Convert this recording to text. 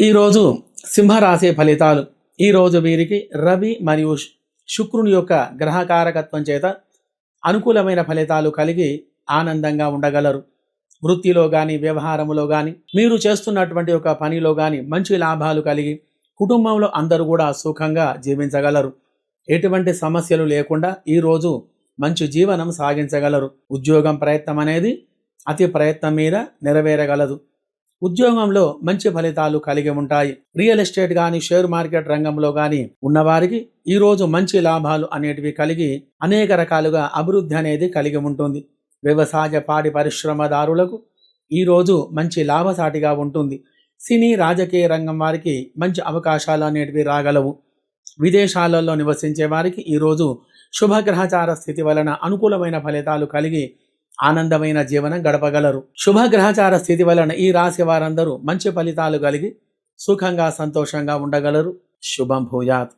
ఈరోజు సింహరాశి ఫలితాలు. ఈరోజు వీరికి రవి మరియు శుక్రుని యొక్క గ్రహకారకత్వం చేత అనుకూలమైన ఫలితాలు కలిగి ఆనందంగా ఉండగలరు. వృత్తిలో కానీ వ్యవహారములో కానీ మీరు చేస్తున్నటువంటి ఒక పనిలో కానీ మంచి లాభాలు కలిగి కుటుంబంలో అందరూ కూడా సుఖంగా జీవించగలరు. ఎటువంటి సమస్యలు లేకుండా ఈరోజు మంచి జీవనం సాగించగలరు. ఉద్యోగం ప్రయత్నం అనేది అతి ప్రయత్నం మీద నెరవేరగలదు. ఉద్యోగంలో మంచి ఫలితాలు కలిగి ఉంటాయి. రియల్ ఎస్టేట్ కానీ షేర్ మార్కెట్ రంగంలో కానీ ఉన్నవారికి ఈరోజు మంచి లాభాలు అనేటివి కలిగి అనేక రకాలుగా అభివృద్ధి అనేది కలిగి ఉంటుంది. వ్యవసాయ పాడి పరిశ్రమదారులకు ఈరోజు మంచి లాభసాటిగా ఉంటుంది. సినీ రాజకీయ రంగం వారికి మంచి అవకాశాలు అనేటివి రాగలవు. విదేశాలలో నివసించే వారికి ఈరోజు శుభగ్రహచార స్థితి వలన అనుకూలమైన ఫలితాలు కలిగి ఆనందమైన జీవనం గడపగలరు. శుభగ్రహచార స్థితి వలన ఈ రాశి వారందరూ మంచి ఫలితాలు కలిగి సుఖంగా సంతోషంగా ఉండగలరు. శుభం భూయాత్.